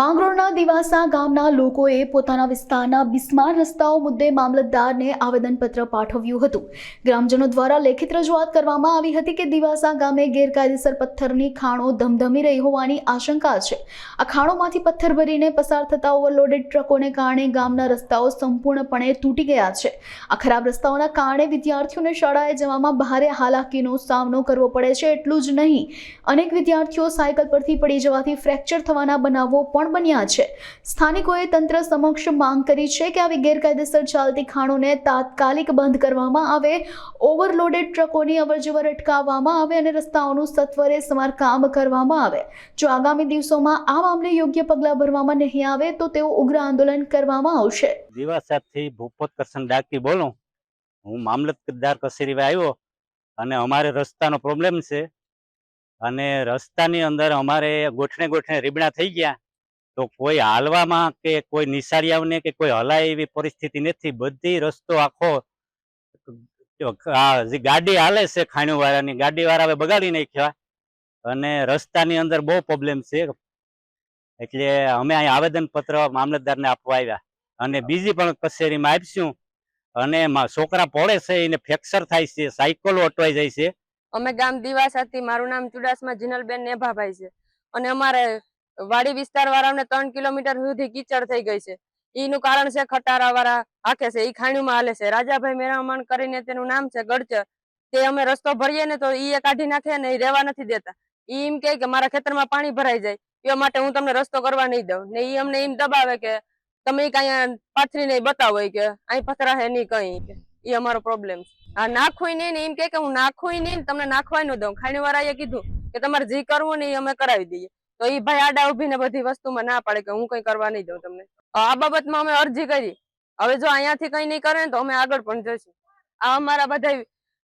માંગરોળના દિવાસા ગામના લોકોએ પોતાના વિસ્તારના બિસ્માર રસ્તાઓ મુદ્દે મામલતદારને આવેદનપત્ર પાઠવ્યું હતું. ગ્રામજનો દ્વારા લેખિત રજૂઆત કરવામાં આવી હતી કે દિવાસા ગામે ગેરકાયદેસર પથ્થરની ખાણો ધમધમી રહી હોવાની આશંકા છે. આ ખાણોમાંથી પથ્થર ભરીને પસાર થતા ઓવરલોડેડ ટ્રકોને કારણે ગામના રસ્તાઓ સંપૂર્ણપણે તૂટી ગયા છે. આ ખરાબ રસ્તાઓના કારણે વિદ્યાર્થીઓને શાળાએ જવામાં ભારે હાલાકીનો સામનો કરવો પડે છે એટલું જ નહીં. અનેક વિદ્યાર્થીઓ સાયકલ પરથી પડી જવાથી ફ્રેક્ચર થવાના બનાવો પણ બન્યા છે. સ્થાનિકોએ તંત્ર સમક્ષ માંગ કરી છે કે આવી ગેરકાયદેસર ચાલતી ખાણોને તાત્કાલિક બંધ કરવામાં આવે, ઓવરલોડેડ ટ્રકોની અવરજવર અટકાવવામાં આવે અને રસ્તાઓનું સત્વરે સમારકામ કરવામાં આવે. જો આગામી દિવસોમાં આ મામલે યોગ્ય પગલાં ભરવામાં નહીં આવે, તો તેઓ ઉગ્ર આંદોલન કરવામાં આવશે. ભૂપત કરશન ડાકી બોલું. હું મામલતદાર કચેરીમાં આવ્યો અને અમારે રસ્તાનો પ્રોબ્લેમ છે અને રસ્તાની અંદર અમારે ગોઠણે ગોઠણે રીબડા થઈ ગયા. તો કોઈ હાલવામાં કે કોઈ નિશાળિયાઓને કે કોઈ હલાય એવી પરિસ્થિતિ નથી. બધી રસ્તો આખો ગાડી હાલે છે ખાણીવાળાની વાળાની ગાડી વાળા હવે બગાડી નાખ્યા અને રસ્તાની અંદર બહુ પ્રોબ્લેમ છે. એટલે અમે અહીં આવેદન પત્ર મામલતદારને આપવા આવ્યા અને બીજી પણ કચેરીમાં આપશું અને છોકરા પડે છે, એને ફ્રેક્ચર થાય છે, સાયકલો અટવાઈ જાય છે. અમે ગામ દિવાસાથી, મારું નામ ચુડાસમા, જીનલબેન નેભાભાઈ છે. અને અમારે વાડી વિસ્તાર વાળાને ત્રણ કિલોમીટર સુધી કીચડ થઈ ગઈ છે. એનું કારણ છે ખટારા વાળા, હાકે છે, ઈ ખાણીમાં હાલે છે. રાજાભાઈ મેરામણ કરીને તેનું નામ છે ગડચર. તે અમે રસ્તો ભરીએ ને તો એ કાઢી નાખે ને એ રેવા નથી દેતા. ઈ એમ કે મારા ખેતરમાં પાણી ભરાઈ જાય એ માટે હું તમને રસ્તો કરવા નહીં દઉં. ને ઈ અમને એમ દબાવે કે તમે કઈ પાથરી નહીં બતાવો કે અહીં પથરા હે નહીં કઈ ઈ અમારો પ્રોબ્લેમ છે. આ નાખવું નહીં ને એમ કે હું નાખવું નહીં તમને નાખવાય ન દઉં. ખાણી વાળાએ કીધું કે તમારે જે કરવું ને એ અમે કરાવી દઈએ. તો એ ભાઈ આડા ઉભીને બધી વસ્તુમાં ના પાડે કે હું કઈ કરવા નહીં દઉં તમને. આ બાબતમાં અમે અરજી કરી. હવે જો અહીંયાથી કઈ નહીં કરે તો અમે આગળ પણ જઈશું. આ અમારા બધા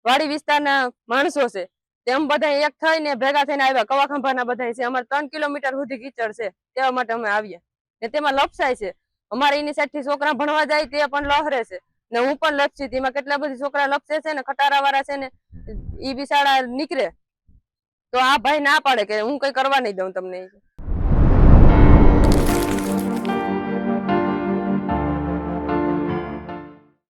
વાડી વિસ્તારના માણસો છે. તેમ બધા એક થઈને ભેગા થઈને આવ્યા. કવાખંભાના બધા છે. અમારે ત્રણ કિલોમીટર સુધી કીચડ છે. તેવા માટે અમે આવીએ ને તેમાં લપસાય છે. અમારે એની સાઈડથી છોકરા ભણવા જાય તે પણ લહરે છે. ને હું પણ લપસી. તેમાં કેટલા બધી છોકરા લપસે છે ને ખટારા છે ને, ઈ બી નીકળે. તો આ ભાઈ ના પાડે કે હું કઈ કરવા નહીં દઉં તમને.